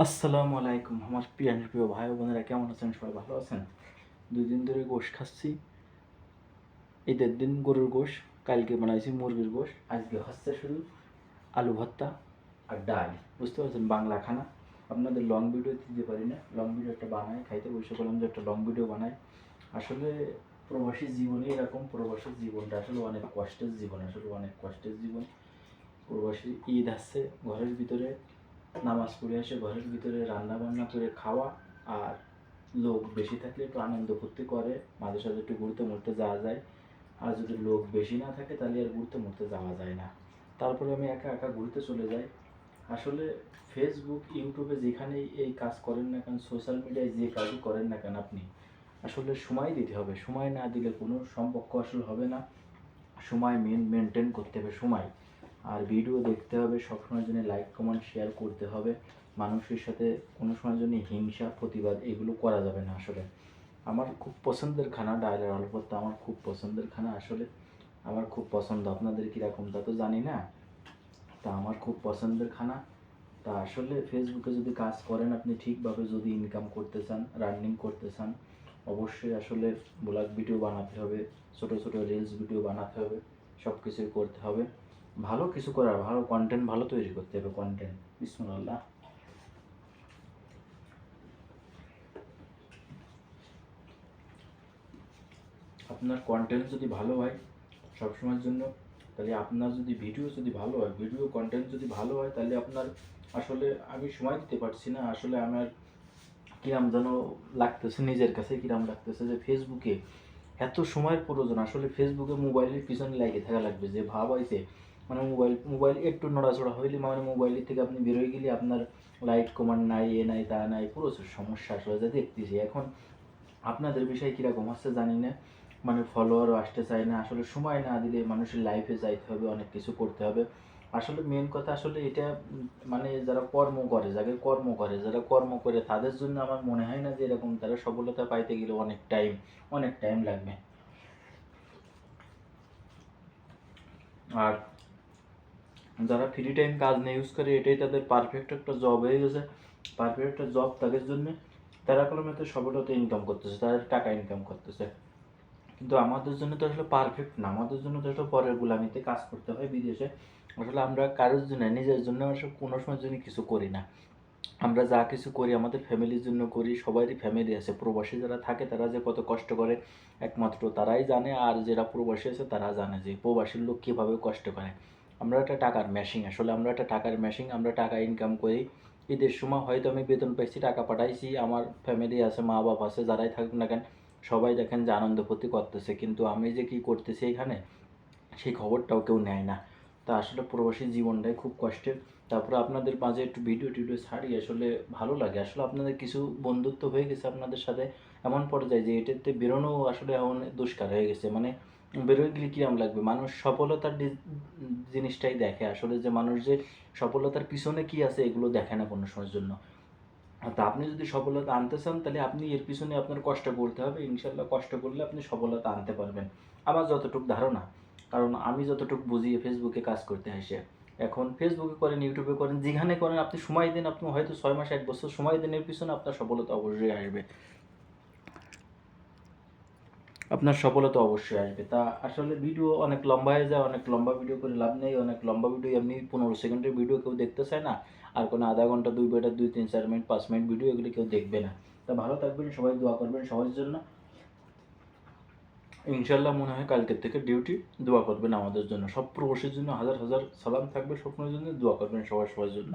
আসসালামু আলাইকুম, আমার প্রিয় প্রিয় ভাই বোনেরা, কেমন আছেন? সবাই ভালো আছেন? দুই দিন ধরে গোশ খাচ্ছি। ঈদের দিন গরুর গোশ, কালকে বানাইছি মুরগির গোশ, আজকে হচ্ছে শুধু আলু ভর্তা আর ডাল। বুঝতে পারছেন? বাংলা খানা। আপনাদের লং ভিডিও দিতে পারি না। লং ভিডিও একটা বানাই, খাইতে বসে বললাম যে একটা লং ভিডিও বানাই। আসলে প্রবাসী জীবনে এরকম, প্রবাসী জীবনটা আসলে অনেক কষ্টের জীবন, আসলে অনেক কষ্টের জীবন। প্রবাসী ঈদ আসছে, ঘরের ভিতরে নামাজ পড়ে এসে ঘরের ভিতরে রান্না বান্না করে খাওয়া আর লোক বেশি থাকলে একটু আনন্দ ফুর্তি করে, মাঝে সাঝে একটু ঘুরতে মুড়তে যাওয়া যায়। আর যদি লোক বেশি না থাকে তাহলে আর ঘুরতে মুড়তে যাওয়া যায় না। তারপরে আমি একা একা ঘুরতে চলে যাই। আসলে ফেসবুক ইউটিউবে যেখানেই এই কাজ করেন না কেন সোশ্যাল মিডিয়ায় যে কাজই করেন না কেন আপনি, আসলে সময় দিতে হবে। সময় না দিলে কোনো সম্পর্ক আসলে হবে না। সময় মেন মেনটেন করতে হবে সময়। আর ভিডিও দেখতে হবে সবসময় জন্য লাইক কমেন্ট শেয়ার করতে হবে। মানুষের সাথে কোনো সময় জন্য হিংসা, প্রতিবাদ এগুলো করা যাবে না আসলে। আমার খুব পছন্দের খানা ডায়লের আলু ভর্তা আমার খুব পছন্দের খানা আসলে। আমার খুব পছন্দ, আপনাদের কীরকম তা তো জানি না। তা আমার খুব পছন্দের খানা। তা আসলে ফেসবুকে যদি কাজ করেন আপনি ঠিকভাবে যদি ইনকাম করতে চান রানিং করতে চান, অবশ্যই আসলে ব্লগ ভিডিও বানাতে হবে, ছোট ছোট রিলস ভিডিও বানাতে হবে সব কিছুই করতে হবে। ভালো কিছু করার, ভালো কন্টেন্ট ভালো তৈরি করতে হবে কন্টেন্ট বিসমুল্লাহ। আপনার কন্টেন্ট যদি ভালো হয় সবসময়ের জন্য, তাহলে আপনার যদি ভিডিও যদি ভালো হয় ভিডিও কন্টেন্ট যদি ভালো হয়, তাহলে আপনার আসলে আমি সময় দিতে পারছি না। আসলে আমার কিরাম যেন লাগতেছে, নিজের কাছে কিরাম লাগতেছে যে ফেসবুকে এত সময়ের প্রয়োজন। আসলে ফেসবুকে মোবাইলের পিছনে লাগে থাকা লাগবে, যে ভাব হয়েছে মানে মোবাইল মোবাইল একটু নড়াচড়া হইলে মানে মোবাইল থেকে আপনি বেরোয় গেলে আপনার লাইট কমান্ড নাই, এ নাই, তা নাই, প্রচুর সমস্যা আসলে, যা দেখতেছি। এখন আপনাদের বিষয় কীরকম হচ্ছে জানি না। মানে ফলোয়ারও আসতে চায় না, আসলে সময় না দিলে মানুষের লাইফে যাইতে হবে, অনেক কিছু করতে হবে। আসলে মেন কথা আসলে এটা মানে যারা কর্ম করে, যাদের কর্ম করে, যারা কর্ম করে, তাদের জন্য আমার মনে হয় না যে এরকম তারা সফলতা পাইতে গেলে অনেক টাইম অনেক টাইম লাগবে। আর যারা ফ্রি টাইম কাজ নিয়ে ইউজ করে, এটাই তাদের পারফেক্ট একটা জব হয়ে গেছে। পারফেক্ট একটা জব তাদের জন্য তারা কলমেতে সফলতা ইনকাম করতেছে তারা টাকা ইনকাম করতেছে। কিন্তু আমাদের জন্য তো আসলে পারফেক্ট না, আমাদের জন্য তো আসলে পরের গুলামিতে কাজ করতে হয় বিদেশে। আসলে আমরা কারোর জন্য, নিজের জন্য আসলে কোনো সময় জন্য কিছু করি না। আমরা যা কিছু করি, আমাদের ফ্যামিলির জন্য করি, সবারই ফ্যামিলি আছে। প্রবাসী যারা থাকে, তারা যে কত কষ্ট করে, একমাত্র তারাই জানে, আর যারা প্রবাসী আছে, তারা জানে যে প্রবাসীর লোক কীভাবে কষ্ট করে। আমরা একটা টাকার মেশিন আসলে আমরা একটা টাকার মেশিন আমরা টাকা ইনকাম করি। ঈদের সময় হয়তো আমি বেতন পাইছি, টাকা পাঠাইছি, আমার ফ্যামিলি আছে, মা বাপ আছে, যারাই থাকুক না কেন, সবাই দেখেন যে আনন্দ ফুর্তি করতেছে। কিন্তু আমি যে কি করতেছি এখানে, সেই খবরটাও কেউ নেয় না। তা আসলে প্রবাসী জীবনটাই খুব কষ্টের। তারপরে আপনাদের মাঝে একটু ভিডিও টিডিও ছাড়ি, আসলে ভালো লাগে। আসলে আপনাদের কিছু বন্ধুত্ব হয়ে গেছে আপনাদের সাথে, এমন পর্যায়ে যে এটাতে বেরোনো আসলে এমন দুষ্কার হয়ে গেছে। মানে বেরোয় গেলে কিরম লাগবে? মানুষ সফলতার জিনিসটাই দেখে। আসলে যে মানুষ যে সফলতার পিছনে কি আছে এগুলো দেখে না কোনো সময়ের জন্য। তা আপনি যদি সফলতা আনতে চান, তাহলে আপনি এর পিছনে আপনার কষ্ট করতে হবে। ইনশাল্লাহ কষ্ট করলে আপনি সফলতা আনতে পারবেন। আমার যতটুকু ধারণা, কারণ আমি যতটুকু বুঝি ফেসবুকে কাজ করতে আসে এখন ফেসবুকে করেন ইউটিউবে করেন, যেখানে করেন, আপনি সময় দিন, আপনি হয়তো ছয় মাস, এক বছর সময় দিন, এর পিছনে আপনার সফলতা অবশ্যই আসবে। আপনার সফলতা অবশ্যই আসবে। তা আসলে ভিডিও অনেক লম্বা হয়ে যায়, অনেক লম্বা ভিডিও করে লাভ নেই, অনেক লম্বা ভিডিও এমনি পনেরো সেকেন্ডের ভিডিও কেউ দেখতে চায় না, আর কোনো আধা ঘণ্টা, দুই বেটা দুই, তিন, চার মিনিট, পাঁচ মিনিট ভিডিও এগুলি কেউ দেখবে না। তা ভালো থাকবেন, সবাই দোয়া করবেন সবার জন্য। ইনশাল্লাহ মনে হয় কালকের থেকে ডিউটি দোয়া করবেন আমাদের জন্য। সব প্রবাসীর জন্য হাজার হাজার সালাম থাকবে, স্বপ্নের জন্য দোয়া করবেন সবার সবার জন্য।